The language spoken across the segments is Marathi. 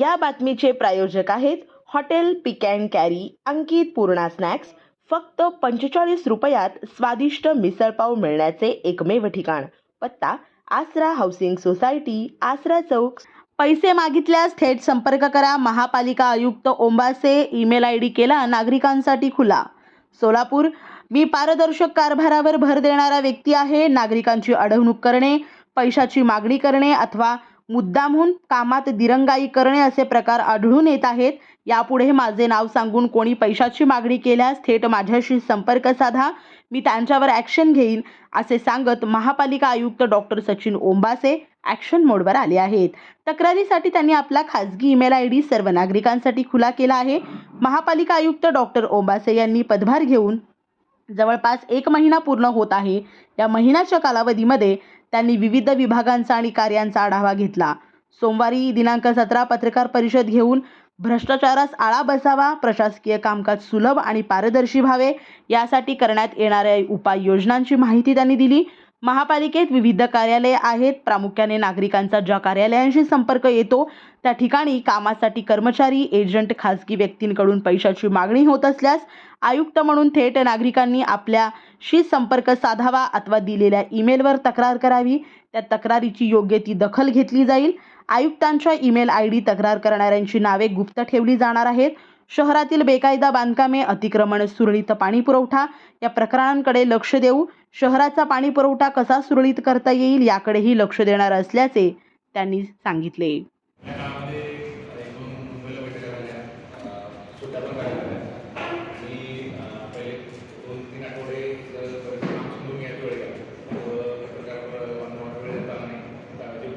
या बातमीचे प्रायोजक आहेत hotel pick and carry Ankit Purna snacks. फक्त पंचेचाळीस रुपयात स्वादिष्ट मिसळपाव मिळण्याचे एकमेव ठिकाण. पत्ता आसरा हाऊसिंग सोसायटी आसरा चौक. पैसे मागितल्यास थेट संपर्क करा. महापालिका आयुक्त ओंबासे ईमेल आय डी केला नागरिकांसाठी खुला. सोलापूर मी पारदर्शक कारभारावर भर देणारा व्यक्ती आहे. नागरिकांची अडवणूक करणे पैशाची मागणी करणे अथवा मुद्दामहून कामात दिरंगाई करणे असे प्रकार आढळून येत आहेत. यापुढे माझे नाव सांगून कोणी पैशाची मागणी केल्यास थेट माझ्याशी संपर्क साधा. मी त्यांच्यावर ॲक्शन घेईन असे सांगत महापालिका आयुक्त डॉक्टर सचिन ओंबासे ॲक्शन मोडवर आले आहेत. तक्रारीसाठी त्यांनी आपला खाजगी ईमेल आय डी सर्व नागरिकांसाठी खुला केला आहे. महापालिका आयुक्त डॉक्टर ओंबासे यांनी पदभार घेऊन जवळपास एक महिना पूर्ण होत आहे. या महिन्याच्या कालावधीमध्ये त्यांनी विविध विभागांचा आणि कार्यांचा आढावा घेतला. सोमवारी दिनांक सतरा पत्रकार परिषद घेऊन भ्रष्टाचारास आळा बसावा प्रशासकीय कामकाज सुलभ आणि पारदर्शी व्हावे यासाठी करण्यात येणाऱ्या उपाययोजनांची माहिती त्यांनी दिली. महापालिकेत विविध कार्यालये आहेत. प्रामुख्याने नागरिकांचा ज्या कार्यालयांशी संपर्क येतो त्या ठिकाणी कामासाठी कर्मचारी एजंट खाजगी व्यक्तींकडून पैशाची मागणी होत असल्यास आयुक्त म्हणून थेट नागरिकांनी आपल्याशी संपर्क साधावा अथवा दिलेल्या ईमेलवर तक्रार करावी. त्या तक्रारीची योग्य ती दखल घेतली जाईल. आयुक्तांच्या ईमेल आय डी तक्रार करणाऱ्यांची नावे गुप्त ठेवली जाणार आहेत. शहरातील बेकायदा बांधकामे अतिक्रमण सुरळीत पाणी पुरवठा या प्रकरणांकडे लक्ष देऊ शहराचा पाणी पुरवठा कसा सुरळीत करता येईल याकडेही लक्ष देणार असल्याचे त्यांनी सांगितले या काळामध्ये एक दोन मुंबईला बैठका झाल्या अ, सुट्ट्या पण काढल्या झाल्या आणि अ, पहिले दोन तीन आठवडे जर बरेचसे काम समजून घ्यायचा वेळ गेला व पत्रकार बांधवांना वेळ देता आला नाही आता जे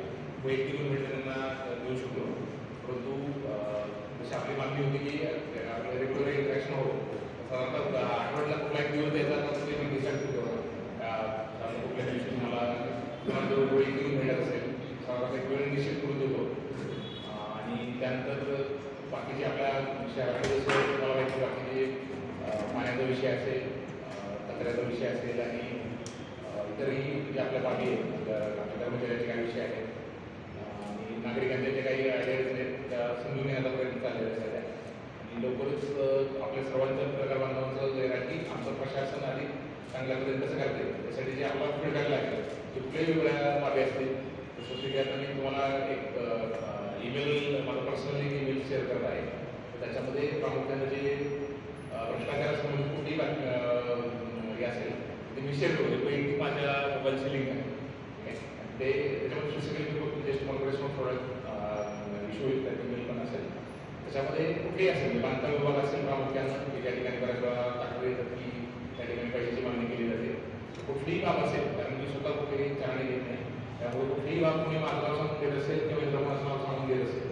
वैयक्तिक भेट त्यांना देऊ शकतो परंतु अ, जशी आपली मागणी होती की आपलं रेग्युलर इंटरॅक्शन हो साधारणतः आठवड्याला कुठला एक दिवस द्यायचा आता ते मी डिसाईड करतो साधारण कुठल्या दिवशी मला जवळ गोळी घेऊन भेटत असेल साधारण एक वेळ निश्चित करून देतो. आणि त्यानंतर बाकीचे आपल्या शहरामध्ये जसं तुम्हाला माहिती बाकीचे पाण्याचा विषय असेल कचऱ्याचा विषय असेल आणि इतरही जे आपल्या बाकी आहेत आपल्या कर्मचाऱ्याचे काही विषय आहेत. आणि नागरिकांचे जे काही आयडियाज आहेत सर्वांच्या प्रकार जे आहे की आमचं प्रशासन आधी चांगल्या कसं करते त्यासाठी जे आपला फीडबॅक लागेल जे कुठल्याही वेगळ्या मागे असतील जसं की आता मी तुम्हाला एक ईमेल मला पर्सनली ईमेल शेअर करत आहे. त्याच्यामध्ये प्रामुख्याने जे अ, भ्रष्टाचारासंबंधित कुठली बातमी हे असेल ते मी शेअर करतो वैयक्तिक माझ्या मोबाईलची लिंक आहे. ते त्याच्यामध्ये स्पेसिफिकली फक्त जस्ट कॉन्फरन्सवर थोडं इश्यू होईल त्या ईमेल पण असेल त्याच्यामध्ये कुठेही असेल? म्हणजे बांधकाम विभाग असेल प्रामुख्यानं की त्या ठिकाणी बऱ्याच वेळा तक्रार येतात की त्या ठिकाणी पैशाची मागणी केली जाते. कुठलीही काम असेल कारण मी स्वतः कुठेही चालणे घेत नाही. त्यामुळे कुठलीही बाब कोणी मार्गावर सांगून देत असेल किंवा इतरांचं नाव सांगून देत असेल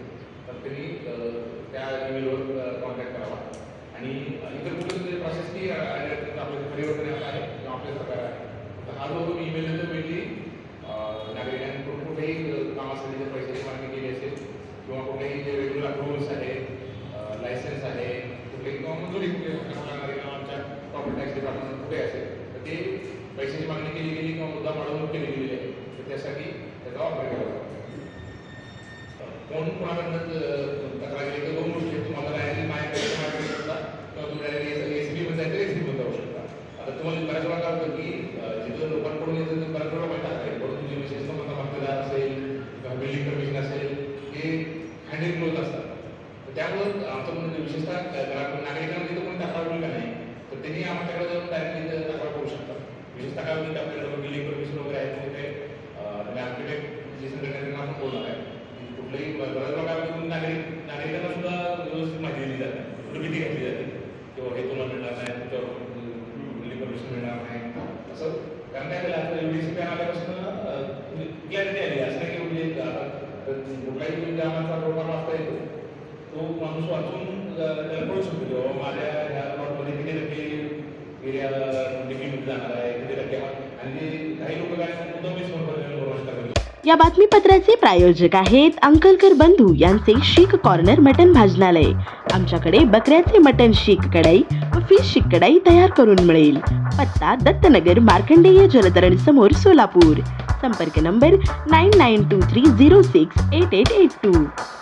तर त्यांनी त्या ईमेलवर कॉन्टॅक्ट करावा. आणि इतर कुठे जे प्रशासकीय आपलं परिवर्तन आहे किंवा आपल्या सरकार आहे. तर हा जो तुम्ही ईमेल देतो मेनली नागरिकांकडून कुठेही कामासाठी पैशाची मागणी केली किंवा कुठेही जे रेग्युलर अप्रुव्हल्स आहेत लायसन्स आहे कुठे किंवा मंजुरी कुठे लागणारे किंवा आमच्या प्रॉपर्टी टॅक्स डिपार्टमेंट कुठे असेल तर ते पैशाची मागणी केली गेली किंवा मुद्दा अडवणूक केली गेलेली आहे. तर त्यासाठी त्याचा वापर केला जातो. कोण कोणाकडनं अं, तक्रार केली तर दोन गोष्टी आहेत. तुम्हाला डायरेक्टली माझ्या पैसे मागू शकता किंवा तुम्ही डायरेक्ट एस बी मध्ये जायचं एस बी मध्ये जाऊ शकता आता तुम्हाला बऱ्याच वेळा काय होतं की अं, जिथं लोकांकडून येतं तिथं बऱ्याच वेळा माहिती आहे परंतु जे विशेषतः माझा मतदार असेल किंवा बिल्डिंग परमिशन असेल हे हँडल क्लोज असतात तर त्यामुळं आमचं म्हणणं विशेषतः ग्राहक- नागरिकांना तिथं कोणी तक्रार होईल का नाही तर त्यांनी आमच्याकडे जाऊन डायरेक्टली तक्रार करू शकतात. विशेषतः काय होईल आपल्याकडे बिल्डिंग परमिशन वगैरे आहे तिथे आर्किटेक्ट जे संघटना आपण बोलणार आहे. कुठलंही बऱ्याच वेळा नागरिक नागरिकांना सुद्धा व्यवस्थित माहिती दिली जाते. कुठं भीती घातली जाते. किंवा हे तुम्हाला मिळणार नाही तुमच्यावर बिल्डिंग परमिशन मिळणार नाही. असं कारण काय झालं आता एवढी सी पॅन आल्यापासून क्लॅरिटी म्हणजे आली. असं नाही की म्हणजे कुठलाही म्हणजे प्रोग्राम असता येतो. तो माणूस वाचून कळू शकतो की बाबा माझ्या ह्या प्लॉटमध्ये किती टक्के एरिया डिग्रीमध्ये जाणार आहे किती टक्के आणि काही लोक काय मुद्दाम मिस करतात. या बातमीपत्राचे प्रायोजक आहेत अंकलकर बंधू यांचे शीख कॉर्नर मटन भाजनालय. आमच्याकडे बकऱ्याचे मटन शीख कढाई व फिश शीख कढाई तयार करून मिळेल. पत्ता दत्तनगर मार्कंडेय जलतरण समोर सोलापूर. संपर्क number nine nine two three zero six eight eight eight two